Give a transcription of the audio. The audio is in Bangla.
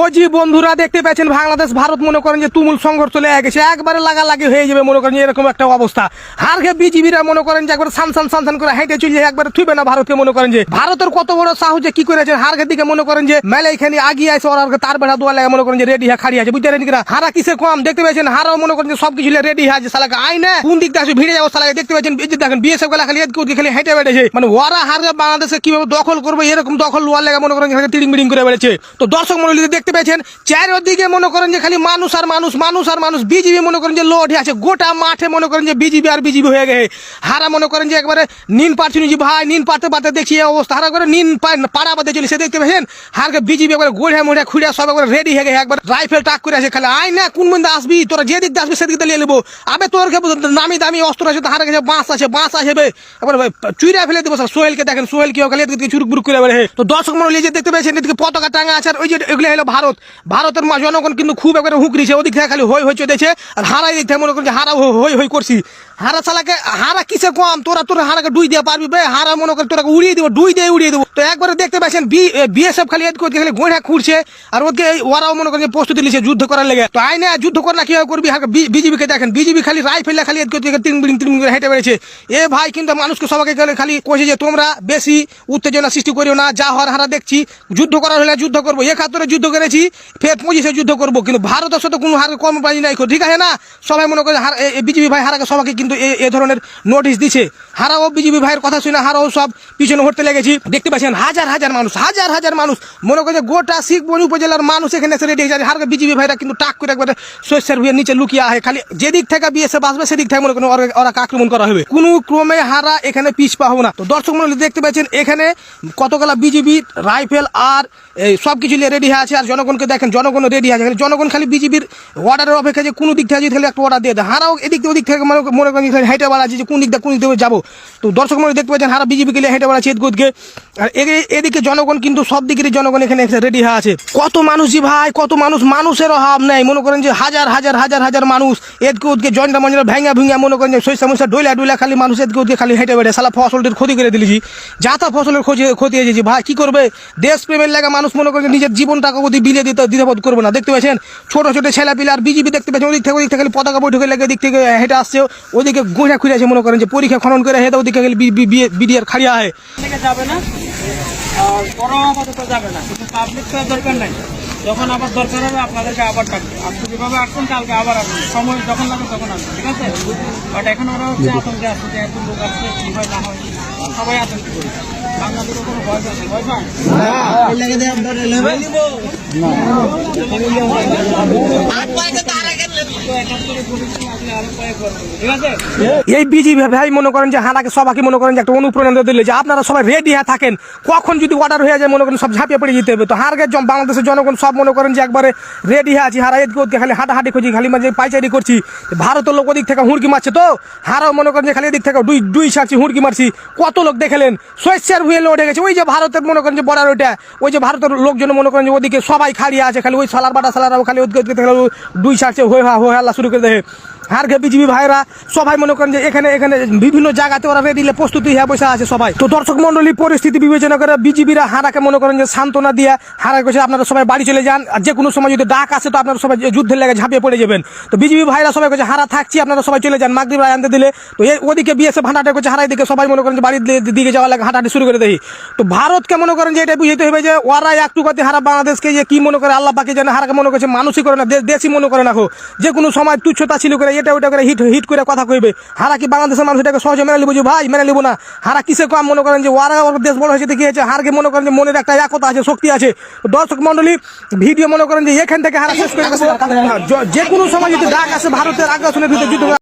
ও জি বন্ধুরা দেখতে পাচ্ছেন, বাংলাদেশ, ভারত মনে করেন যে তুমুল সংঘর্ষ লেগে গেছে, একবারে লাগালাগি হয়ে যাবে মনে করেন এরকম একটা অবস্থা। হারকে বিজিবিরা মনে করেন যে একবার সানসান সানসান করে হেঁটে চলে একবার থুবে না ভারতকে মনে করেন যে। ভারতের কত বড় সাহস কি করেছেন হারকে দিকে মনে করেন যে মেলে এখানে আগিয়ে আছে ওরা তার বেড়া দোয়া লাগে মনে করেন যে রেডি হয়ে খাড়ি আছে, বুঝতে পারেন কিনা? হারা কিসে কম? দেখতে পাচ্ছেন, হারাও মনে করেন যে সবকিছু রেডি আছে সালাকে আই না কোন দিক দিয়ে ভিড়ে যাব সালাকে দেখতে পাচ্ছেন, এই দেখেন বিএসএফগুলা খালি এদিকে খালি হেঁটে বেড়েছে। মানে ওরা হারকে বাংলাদেশে কীভাবে দখল করবে, এরকম দখল লোয়ার লেগে মনে করেন তিড়িং বিড়িং করে বেড়েছে। তো দর্শক মন্ডলী দেখতে পেয়েছেন। চারিদিকে মনে করেন যে খালি মানুষ আর মানুষ মানুষ আর মানুষ। বিজিবি মনে করেন যে লোড আছে। গোটা মাঠে মনে করেন যে বিজিবি আর বিজিবি হয়ে গেছে। হারা মনে করেন যে একবারে নিন পারছুনি যে ভাই নিন পারতে পারতে দেখছি অবস্থা। হারা করে নিন পাড়া বাদে চলে সে দেখতে পেয়েছেন? হারকে বিজিবি একবার গোড়ে মোড়ে খুঁড়ে সব একবার রেডি হয়ে গেছে। একবার রাইফেল টাক করে আছে খালি। আয় না, কোন মধ্যে আসবি? তোরা যে দিক আসবি সেদিকে নিয়ে নেব। আবে, তোর নামি দামি অস্ত্র আছে হারা কাছে বাঁশ আছে বাঁশ আছে বে। এবার চুইরা ফেলে দেবো স্যার সোহেলকে দেখেন, সোহেল কি খালি এদিকে চুরুক বুরুক করে তো দর্শক মনে যে দেখতে পেয়েছেন, এদিকে পতাকা টাঙ্গা আছে, আর ওই যে এগুলো হলো ভারত, ভারতের জনগণ কিন্তু খুব একবারে হুঁকরিছে ওদিক থেকে খালি হই হই চলেছে, আর হারাই দিক থেকে মনে করছে হারা হই হই করছি। হারা চালাকে হারা কিসে কম? তোরা তোরা হারাকে ডুই দিয়ে পারবি বে। হারা মনে করে তোরা উড়িয়ে দিব, ডুই দিয়ে উড়িয়ে দেবো। তো একবারে দেখতে পাচ্ছেন বিএসএফ খালি এদিকে ওদিকে খালি গোড়া খুঁড়ছে। আর ওদিকে ওরাও মনে করেন প্রস্তুতি নিচ্ছে যুদ্ধ করার লেগে। তো আইনে যুদ্ধ কর না, কীভাবে করবি? বিজিবি কে দেখেন। বিজিবি খালি রাইফেল খালি এদিকে ওদিকে তিন বিড়িং তিন বিড়িং হেঁটে বেড়েছে এ ভাই কিন্তু মানুষকে সবাইকে খালি- কইছে যে তোমরা বেশি উত্তেজনা সৃষ্টি করিও না, যা হওয়ার হারা দেখছি। যুদ্ধ করার হলে যুদ্ধ করব। একাত্তরে যুদ্ধ করেছি, ফের পঁচিশে যুদ্ধ করব। কিন্তু ভারতের সাথে কোনো হার কম পানি নাই ঠিক আছে না? সবাই মনে করে বিজেপি ভাই হারাকে সবাইকে কিন্তু এ- ধরনের নোটিশ দিছে। হারাও বিজেপি ভাইয়ের কথা শুনে হারাও সব পিছনে হতে লেগেছি। দেখতে পাচ্ছেন, হাজার হাজার মানুষ, হাজার হাজার মানুষ। মনে করছে গোটা শিখবনি উপজেলার মানুষ এখানে এসে রেডি হয়েছে। হারকে বিজেপি ভাইরা কিন্তু টাক করে একবারে শস্যের ভুয়ের নিচে লুকিয়ে আহে। খালি যেদিক থেকে বিএসএফ আসবে, সেদিক থেকে মনে করেন ওরা- আক্রমণ করা হবে। কোনো ক্রমে হারা এখানে পিছপা হবে না। তো দর্শক মন্ডলী দেখতে পাচ্ছেন, এখানে কতগুলা বিজেপি রাইফেল আর সব কিছু নিয়ে রেডি আছে। আর জনগণকে দেখেন জনগণ রেডি আছে। জনগণ খালি বিজেপির অর্ডারের অপেক্ষা যে কোনো দিক থেকে যদি খালি একটা অর্ডার দিয়ে দেয়। হারাও এদিক ওদিক থেকে মনে খালি হেঁটে বেড়াচ্ছি যে কোন দিক দিয়ে কোন দিক থেকে যাব। তো দর্শক মানে দেখতে পাচ্ছেন, হারা বিজেপি গেলে হেঁটে বেড়াচ্ছে এদিকে আর এদিকে জনগণ কিন্তু সব দিকেরই জনগণ এখানে রেডি হয়ে আছে। কত মানুষ জি ভাই, কত মানুষ মানুষের অভাব নেই। মনে করেন যে হাজার হাজার হাজার হাজার মানুষ এদিকে ওদিকে জয়েন্টা মঞ্জরা ভেঙা ভেঙা মনে করেন যে সৈসা মশা ডইলা ডইলা খালি মানুষ এদিকে ওদিকে খালি হেঁটে বেড়ে সালা ফসলটির ক্ষতি করে দিলেছি যা তা ফসলের ক্ষতি ক্ষতি হয়ে যাচ্ছে ভাই। কী করবে? দেশ প্রেমের লাগা মানুষ মনে করেন নিজের জীবনটাকে ওদি বিলিয়ে দিতে দ্বিধাবোধ করবে না। দেখতে পাচ্ছেন ছোটো ছোটো ছেলে পিলে আর বিজেপি দেখতে পাচ্ছেন ওদিক থেকে ওদিক থেকে খালি পতাকা বৈঠকে লেগে দিক থেকে হেঁটে আসছে। ওদিকে গোঁজা খুঁজে আছে মনে করেন যে পরীক্ষা খনন করে হেঁটে ওদিকে খালি বিডিআর খাড়িয়া হয় যাবে না? আর কোনো আপাতত যাবে না কিন্তু পাবলিক তো দরকার নাই। যখন আবার দরকার হবে আপনাদেরকে আবার ডাকবে। আজকে যেভাবে আসছেন কালকে আবার আসবেন। সময় যখন লাগবে তখন আসবেন ঠিক আছে? বাট এখন ওরা হচ্ছে আতঙ্কে আসছে যে এত লোক আসছে কি হয় না হয় সবাই আতঙ্ক করে বাংলাদেশে কোনো ভয় পাচ্ছে ভয় পায়? তো এই বিজি ভাই মনে করেন যে হানাকে সবাইকে মনে করেন যে একটা অনুপ্রেরণা দিলে যে আপনারা সবাই রেডি হয়ে থাকেন, কখন যদি অর্ডার হয়ে যায় মনে করেন সব ঝাঁপিয়ে পড়ে যেতে হবে। তো হারকে বাংলাদেশের জনগণ সব মনে করেন যে একবারে রেডি হয়ে আছি। হারা এদিকে ওদিকে খালি হাঁটাহাঁটি করছি, খালি মানে পাইচারি করছি। ভারতের লোক ওদিক থেকে হুড়কি মারছে তো। হারাও মনে করেন যে খালি এদিক থেকে দুই দুই ছাড়ছি হুড়কি মারছি। কত লোক দেখলেন? শস্যের ভুয়ে লোডে গেছে। ওই যে ভারতের মনে করেন যে বর্ডার ওইটা, ওই যে ভারতের লোকজন মনে করেন যে ওদিকে সবাই খাড়িয়ে আছে, খালি ওই সালার বাটা সালারাও খালি ওদিকে দুই ছাড়ছে হয়ে হা হয়ে হাল্লা শুরু করে দেয়। হারকে বিজিবি ভাইরা সবাই মনে করেন যে এখানে এখানে বিভিন্ন জায়গাতে ওরা রেডি প্রস্তুতি হয়ে বসে আছে সবাই। তো দর্শক মন্ডলী পরিস্থিতি বিবেচনা করে বিজিবিরা হারাকে মনে করেন যে সান্ত্বনা দিয়ে হারা কইছে আপনারা সবাই বাড়ি চলে যান। আর যে কোনো সময় যদি ডাক আসে তো আপনারা সবাই যুদ্ধের লেগে ঝাঁপিয়ে পড়ে যাবেন। তো বিজিবি ভাইরা সবাই কইছে হারা থাকছি, আপনারা সবাই চলে যান, মাগরিব আনতে দিলে। তো ওদিকে বিএসএফ হাঁটাটা করছে হারাই দিকে সবাই মনে করেন যে বাড়ির দিকে যাওয়া লাগে, হাঁটাহাঁটি শুরু করে দেয় তো ভারতকে মনে করেন যে এটা বুঝতে হবে যে ওরা একটু কথা হারা বাংলাদেশকে যে কি মনে করে, আল্লাহ পাকে জানে হারাকে মনে করছে, মানুষই করে না দেশই মনে করে না হো যে কোনো সময় তুচ্ছতা ছিল করে এটা ওটা করে হিট হিট করে কথা কইবে। হারা কি বাংলাদেশের মানুষ এটাকে সহজে মেনে নিবো যে ভাই মেনে নিবো না। হারা কিসে কম মনে করেন যে ওরা দেশ বড় হয়েছে দেখে হয়েছে। হারকে মনে করেন যে মনের একটা একতা আছে শক্তি আছে। দর্শক মন্ডলী ভিডিও মনে করেন যে এখান থেকে হারা শেষ করে। যে কোনো সময় যদি ডাক আসে ভারতের আগ্রাসনের ভিতরে যুদ্ধ